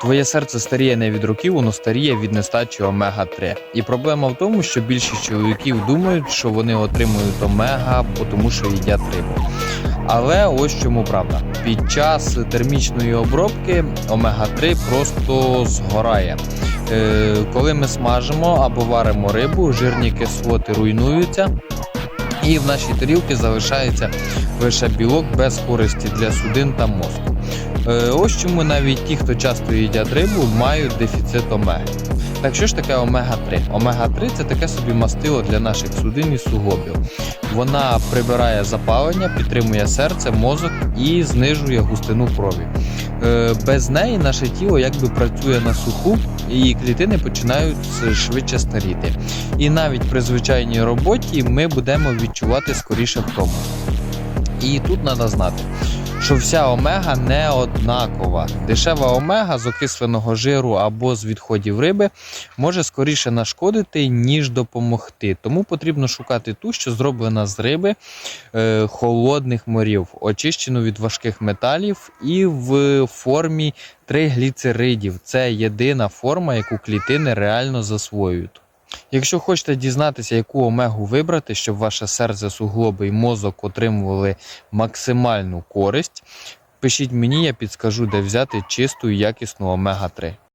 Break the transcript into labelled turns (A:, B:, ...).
A: Твоє серце старіє не від років, воно старіє від нестачі омега-3. І проблема в тому, що більшість чоловіків думають, що вони отримують омега, тому що їдять рибу. Але ось чому правда. Під час термічної обробки омега-3 просто згорає. Е, коли ми смажимо або варимо рибу, жирні кислоти руйнуються. І в нашій тарілці залишається лише білок без користі для судин та мозку. Е, Ось чому навіть ті, хто часто їдять рибу, мають дефіцит омеги. Так що ж таке омега-3? Омега-3 це таке собі мастило для наших судин і суглобів. Вона прибирає запалення, підтримує серце, мозок і знижує густину крові. Е, Без неї наше тіло якби працює на суху, і клітини починають швидше старіти. І навіть при звичайній роботі ми будемо відчувати скоріше втому. І тут треба знати, що вся омега не однакова. Дешева омега з окисленого жиру або з відходів риби може скоріше нашкодити, ніж допомогти. Тому потрібно шукати ту, що зроблена з риби е, холодних морів, очищену від важких металів і в формі тригліцеридів. Це єдина форма, яку клітини реально засвоюють. Якщо хочете дізнатися, яку омегу вибрати, щоб ваше серце, суглоби і мозок отримували максимальну користь, пишіть мені, я підскажу, де взяти чисту і якісну омега 3